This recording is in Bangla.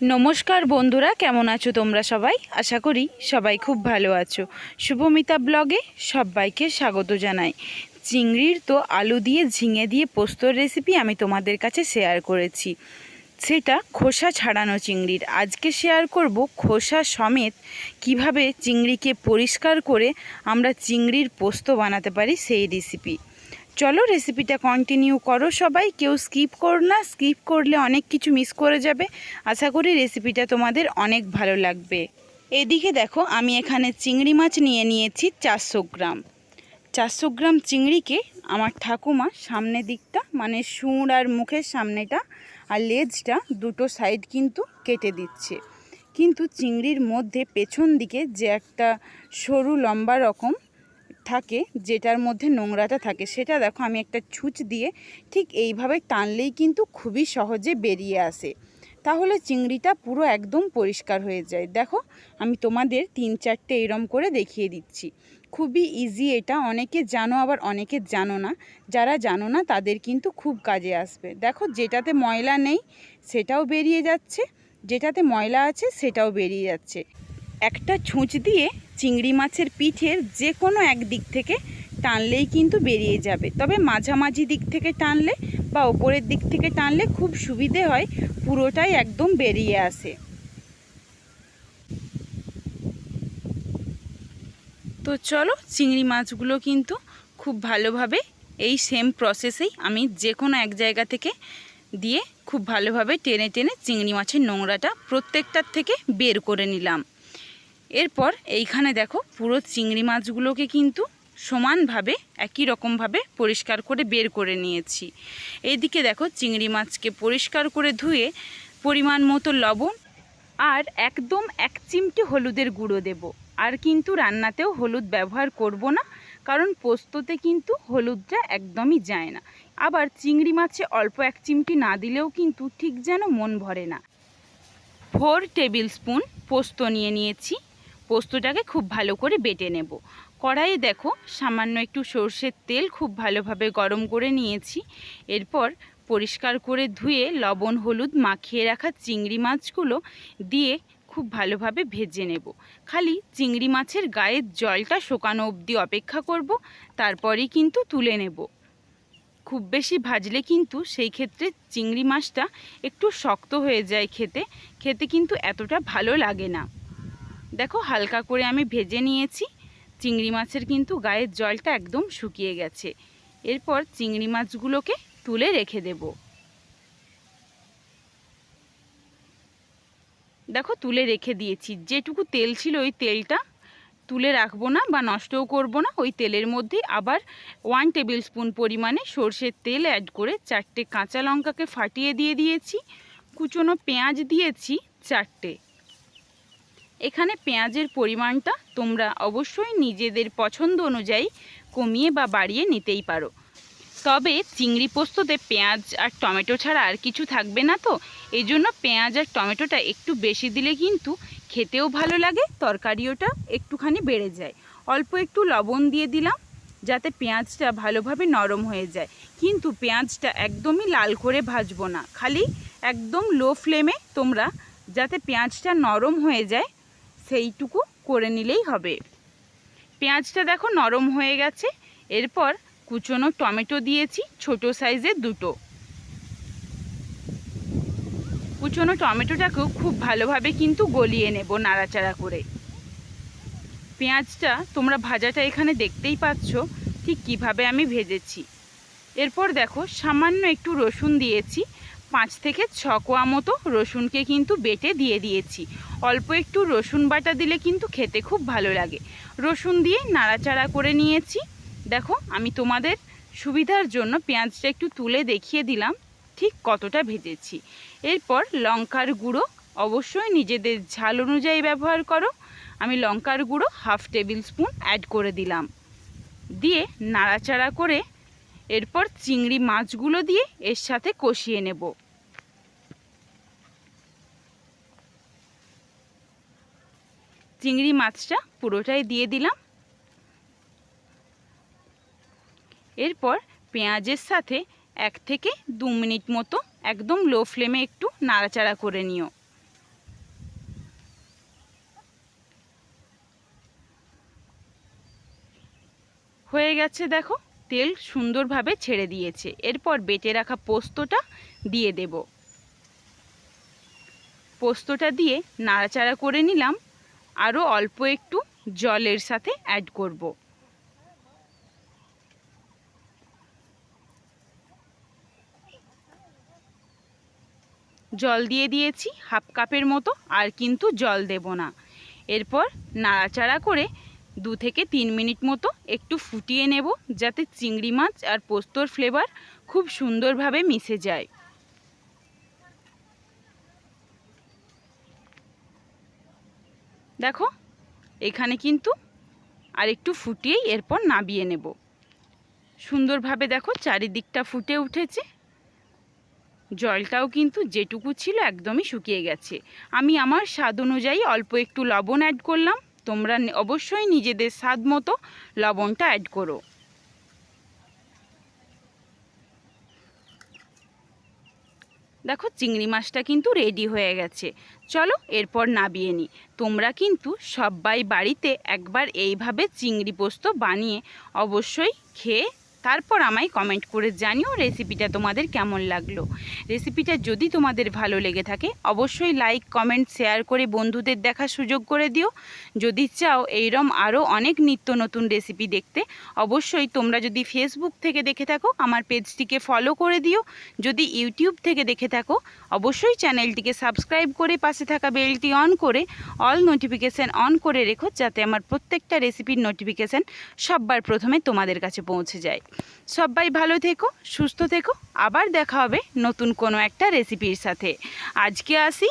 নমস্কার বন্ধুরা, কেমন আছো তোমরা সবাই? আশা করি সবাই খুব ভালো আছো। শুভমিতা ব্লগে সবাইকে স্বাগত জানাই। চিংড়ির তো আলু দিয়ে ঝিঙে দিয়ে পোস্তর রেসিপি আমি তোমাদের কাছে শেয়ার করেছি। সেটা খোসা ছাড়ানো চিংড়ির। আজকে শেয়ার করব খোসা সমেত কীভাবে চিংড়িকে পরিষ্কার করে আমরা চিংড়ির পোস্ত বানাতে পারি সেই রেসিপি চলো রেসিপিটা কন্টিনিউ করো সবাই। কেউ স্কিপ করো না স্কিপ করলে অনেক কিছু মিস করে যাবে। আশা করি রেসিপিটা তোমাদের অনেক ভালো লাগবে। এদিকে দেখো, আমি এখানে চিংড়ি মাছ নিয়ে নিয়েছি চারশো গ্রাম। চারশো গ্রাম চিংড়িকে আমার ঠাকুমা সামনের দিকটা মানে সুঁড় আর মুখের সামনেটা আর লেজটা দুটো সাইড কিন্তু কেটে দিচ্ছে। কিন্তু চিংড়ির মধ্যে পেছন দিকে যে একটা সরু লম্বা রকম থাকে, যেটার মধ্যে নোংরাটা থাকে, সেটা দেখো আমি একটা ছুঁচ দিয়ে ঠিক এইভাবে টানলেই কিন্তু খুবই সহজে বেরিয়ে আসে। তাহলে চিংড়িটা পুরো একদম পরিষ্কার হয়ে যায়। দেখো, আমি তোমাদের তিন চারটে এরম করে দেখিয়ে দিচ্ছি। খুবই ইজি এটা, অনেকে জানো, আবার অনেকে জানো না। যারা জানো না, তাদের কিন্তু খুব কাজে আসবে। দেখো, যেটাতে ময়লা নেই, সেটাও বেরিয়ে যাচ্ছে, যেটাতে ময়লা আছে, সেটাও বেরিয়ে যাচ্ছে। একটা ছুঁচ দিয়ে চিংড়ি মাছের পিঠের যে কোনো এক দিক থেকে টানলেই কিন্তু বেরিয়ে যাবে। তবে মাঝামাঝি দিক থেকে টানলে বা ওপরের দিক থেকে টানলে খুব সুবিধে হয়, পুরোটাই একদম বেরিয়ে আসে। তো চলো, চিংড়ি মাছগুলো কিন্তু খুব ভালোভাবে এই সেম প্রসেসেই আমি যে কোনো এক জায়গা থেকে দিয়ে খুব ভালোভাবে টেনে টেনে চিংড়ি মাছের নোংরাটা প্রত্যেকটার থেকে বের করে নিলাম। এরপর এইখানে দেখো পুরো চিংড়ি মাছগুলোকে কিন্তু সমানভাবে, একই রকমভাবে পরিষ্কার করে বের করে নিয়েছি। এইদিকে দেখো চিংড়ি মাছকে পরিষ্কার করে ধুয়ে পরিমাণ মতো লবণ আর একদম এক চিমটি হলুদের গুঁড়ো দেব। আর কিন্তু রান্নাতেও হলুদ ব্যবহার করব না, কারণ পোস্ততে কিন্তু হলুদটা একদমই যায় না। আবার চিংড়ি মাছে অল্প এক চিমটি না দিলেও কিন্তু ঠিক যেন মন ভরে না। ফোর টেবিল স্পুন পোস্ত নিয়ে নিয়েছি। পোস্তটাকে খুব ভালো করে বেটে নেব। কড়াইয়ে দেখো, সামান্য একটু সর্ষের তেল খুব ভালোভাবে গরম করে নিয়েছি। এরপর পরিষ্কার করে ধুয়ে লবণ, হলুদ মাখিয়ে রাখা চিংড়ি মাছগুলো দিয়ে খুব ভালোভাবে ভেজে নেব। খালি চিংড়ি মাছের গায়ের জলটা শুকানো অবধি অপেক্ষা করব, তারপরেই কিন্তু তুলে নেব। খুব বেশি ভাজলে কিন্তু সেই ক্ষেত্রে চিংড়ি মাছটা একটু শক্ত হয়ে যায় খেতে। খেতে কিন্তু এতটা ভালো লাগে না। দেখো, হালকা করে আমি ভেজে নিয়েছি। চিংড়ি মাছের কিন্তু গায়ের জলটা একদম শুকিয়ে গেছে। এরপর চিংড়ি মাছগুলোকে তুলে রেখে দেব। দেখো, তুলে রেখে দিয়েছি। যেটুকু তেল ছিল ওই তেলটা তুলে রাখব না বা নষ্টও করব না। ওই তেলের মধ্যে আবার ওয়ান টেবিল স্পুন পরিমাণে সর্ষের তেল অ্যাড করে চারটে কাঁচা লঙ্কাকে ফাটিয়ে দিয়ে দিয়েছি। কুচনো পেঁয়াজ দিয়েছি চারটে। এখানে পেঁয়াজের পরিমাণটা তোমরা অবশ্যই নিজেদের পছন্দ অনুযায়ী কমিয়ে বা বাড়িয়ে নিতেই পারো। তবে চিংড়ি পোস্ততে পেঁয়াজ আর টমেটো ছাড়া আর কিছু থাকবে না তো? এই জন্য পেঁয়াজ আর টমেটোটা একটু বেশি দিলে কিন্তু খেতেও ভালো লাগে, তরকারিওটা একটুখানি বেড়ে যায়। অল্প একটু লবণ দিয়ে দিলাম, যাতে পেঁয়াজটা ভালোভাবে নরম হয়ে যায়। কিন্তু পেঁয়াজটা একদমই লাল করে ভাজবো না। খালি একদম লো ফ্লেমে তোমরা যাতে পেঁয়াজটা নরম হয়ে যায় সেইটুকু করে নিলেই হবে। পেঁয়াজটা দেখো নরম হয়ে গেছে। এরপর কুচনো টমেটো দিয়েছি, ছোট সাইজের দুটো। কুচনো টমেটোটাকেও খুব ভালোভাবে কিন্তু গলিয়ে নেব নাড়াচাড়া করে। পেঁয়াজটা তোমরা ভাজাটা এখানে দেখতেই পাচ্ছ ঠিক কীভাবে আমি ভেজেছি। এরপর দেখো সামান্য একটু রসুন দিয়েছি। পাঁচ থেকে ছ কোয়া মতো রসুনকে কিন্তু বেটে দিয়ে দিয়েছি। অল্প একটু রসুন বাটা দিলে কিন্তু খেতে খুব ভালো লাগে। রসুন দিয়ে নাড়াচাড়া করে নিয়েছি। দেখো, আমি তোমাদের সুবিধার জন্য পেঁয়াজটা একটু তুলে দেখিয়ে দিলাম, ঠিক কতটা ভেজেছি। এরপর লঙ্কার গুঁড়ো, অবশ্যই নিজেদের ঝাল অনুযায়ী ব্যবহার করো। আমি লঙ্কার গুঁড়ো হাফ টেবিল স্পুন অ্যাড করে দিলাম। দিয়ে নাড়াচাড়া করে এরপর চিংড়ি মাছগুলো দিয়ে এর সাথে কষিয়ে নেব। চিংড়ি মাছটা পুরোটাই দিয়ে দিলাম। এরপর পেঁয়াজের সাথে এক থেকে দু মিনিট মতো একদম লো ফ্লেমে একটু নাড়াচাড়া করে নিও। হয়ে গেছে দেখো তেল সুন্দরভাবে ছেড়ে দিয়েছে। এরপর বেটে রাখা পোস্তটা দিয়ে দেব। পোস্তটা দিয়ে নাড়াচাড়া করে নিলাম। আরও অল্প একটু জলের সাথে অ্যাড করব। জল দিয়ে দিয়েছি, হাফ কাপের মতো, আর কিন্তু জল দেব না। এরপর নাড়াচাড়া করে দু থেকে তিন মিনিট মতো একটু ফুটিয়ে নেব যাতে চিংড়ি মাছ আর পোস্তর ফ্লেভার খুব সুন্দরভাবে মিশে যায়। দেখো, এখানে কিন্তু আর একটু ফুটিয়েই এরপর নাবিয়ে নেব। সুন্দরভাবে দেখো চারিদিকটা ফুটে উঠেছে। জলটাও কিন্তু যেটুকু ছিল একদমই শুকিয়ে গেছে। আমি আমার স্বাদ অনুযায়ী অল্প একটু লবণ অ্যাড করলাম। তোমরা অবশ্যই নিজেদের স্বাদ মতো লবণটা অ্যাড করো। দেখো চিংড়ি মাছটা কিন্তু রেডি হয়ে গেছে। চলো এরপর নাবিয়ে নিই তোমরা কিন্তু সবাই বাড়িতে একবার এইভাবে চিংড়ি পোস্ত বানিয়ে অবশ্যই খেয়ে তারপর আমায় কমেন্ট করে জানিও রেসিপিটা তোমাদের কেমন লাগল। রেসিপিটা যদি তোমাদের ভালো লেগে থাকে, অবশ্যই লাইক কমেন্ট শেয়ার করে বন্ধুদের দেখার সুযোগ করে দিও। যদি চাও এইরম আরও অনেক নিত্য নতুন রেসিপি দেখতে, অবশ্যই তোমরা যদি ফেসবুক থেকে দেখে থাকো, আমার পেজটিকে ফলো করে দিও। যদি ইউটিউব থেকে দেখে থাকো, অবশ্যই চ্যানেলটিকে সাবস্ক্রাইব করে পাশে থাকা বেলটি অন করে অল নোটিফিকেশান অন করে রেখো, যাতে আমার প্রত্যেকটা রেসিপির নোটিফিকেশান সববার প্রথমে তোমাদের কাছে পৌঁছে যায়। সবাই ভালো থেকো, সুস্থ থেকো। আবার দেখা হবে নতুন কোনো একটা রেসিপির সাথে। আজকে আসি।